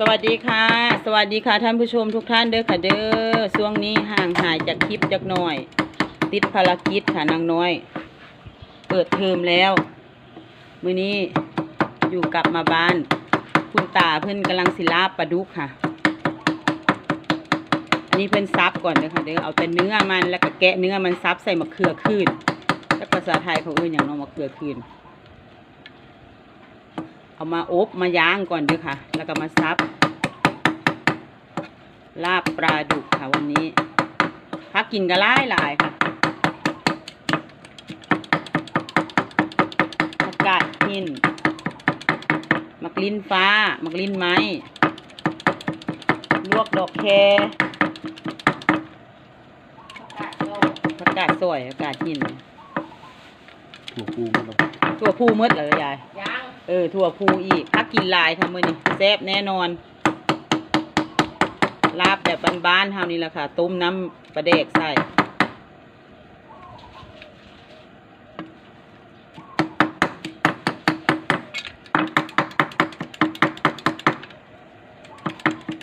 สวัสดีค่ะ สวัสดีค่ะท่านผู้ชมทุกท่านเด้อค่ะเด้อช่วงนี้ห่างหายจากคลิปจักหน่อย ติดภารกิจค่ะนางน้อย เปิดเทอมแล้วมื้อนี้อยู่กลับมาบ้าน คุณตาเพิ่อนกำลังสิลาปลาดุกค่ะ อันนี้เพิ่อนซับก่อนเด้อค่ะเด้อเอาแต่เนื้อมันแล้วก็แกะเนื้อมันซับใส่มะเขือคืนแล้วภาษาไทยเขาเอ่ยอย่างน้องมะเขือคืน เอามาอบมาย่างก่อนเด้วยค่ะ แล้วก็มาซับ ลาบปลาดุกค่ะวันนี้พักกินก็หลายหลายค่ะผักกาดหินมักลิ้นฟ้า มักลิ้นไม้ ลวกดอกแคผักกาดสวยผักกาดหินหัวปูมันเอาตัวผู้หมดเลยยายยัง เออถั่วพูอีกพักกินลายค่ะมือนี้แซ่บแน่นอน ลาบแบบบ้านๆเฮานี่แหละค่ะ ต้มน้ำปลาแดกใส่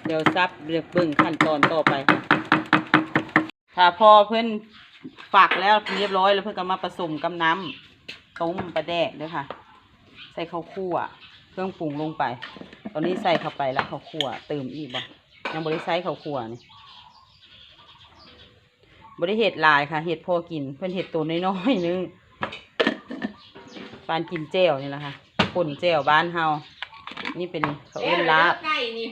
เดี๋ยวซับเรียกเบิ่งขั้นตอนต่อไปค่ะถ้าพอเพิ่อนฝักแล้วเรียบร้อยแล้วเพิ่อนก็มาผสมกับน้ำต้มปลาแดกเด้อค่ะ ใส่ข้าวคั่วเครื่องปรุงลงไป ตอนนี้ใส่เข้าไปแล้วข้าวคั่วเติมอีกบ่ยังบริใส่ข้าวคั่วนี่บริเห็ดหลายค่ะ เห็ดพอกินเพื่อนเห็ดตัวน้อยๆนึงปานกินแจ่วนี่แหละค่ะป่นแจ่วบ้านเฮานี่เป็นเขาวเอิ้นลาบไก่นี่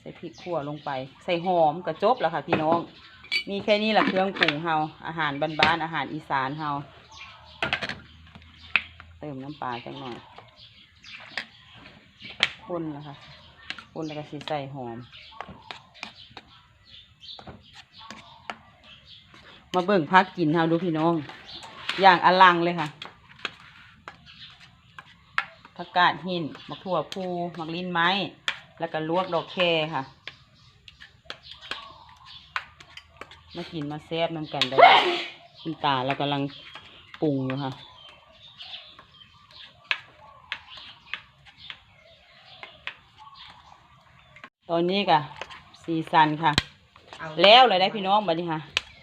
ใส่พริกขั่วลงไป ใส่หอมก็จบแล้วค่ะ พี่น้อง มีแค่นี้แหละเครื่องปรุงเฮาอาหารบ้านๆอาหารอีสานเฮา เติมน้ำปลาจังหน่อยคนนะคะคนแล้วก็สิใส่หอม มาเบิ่งพักกินเฮาดูพี่น้อง อย่างอลังเลยค่ะผักกาดหินมะถั่วพูมักลิ้นไม้ แล้วก็ลวกดอกแคค่ะ มากินมาแซ่บน้ำกันได้คุณตาเรากำลังปรุงอยู่ค่ะ ตอนนี้กะสีสันค่ะเอาแล้วเลยได้พี่น้องบัดนี้ค่ะ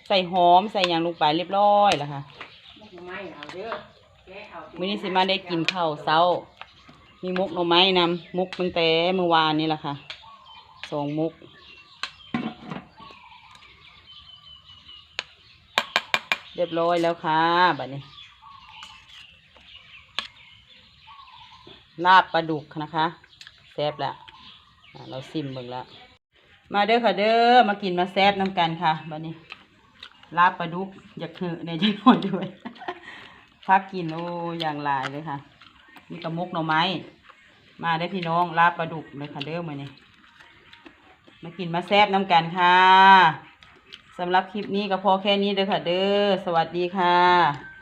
ใส่หอมใส่หยางลงไปเรียบร้อยแล้วค่ะไม่เอาเด้อแกะเอามื้อนี้สิมาได้กินข้าวเช้า มีมุกหน่อไม้นำมุกตั้งแต่เมื่อวานนี่แหละค่ะสองมุกเรียบร้อยแล้วค่ะบัดนี้ ลาบปลาดุกนะคะแซ่บแล้วอะ เราซิมเบิ่งล้วมาเด้อค่ะเด้อมากินมาแซ่บน้ำกันค่ะบัดนี้ลาบปลาดุกอยากเหอะในจังหวัดด้วยพักกินโอ้อย่างหลายเลยค่ะมีกระมกหน่อไม้ มาได้พี่น้องลาบปลาดุกเลยค่ะเด้อมาเนี่ยมากินมาแซ่บน้ำกันค่ะสำหรับคลิปนี้ก็พอแค่นี้เด้อค่ะเด้อสวัสดีค่ะ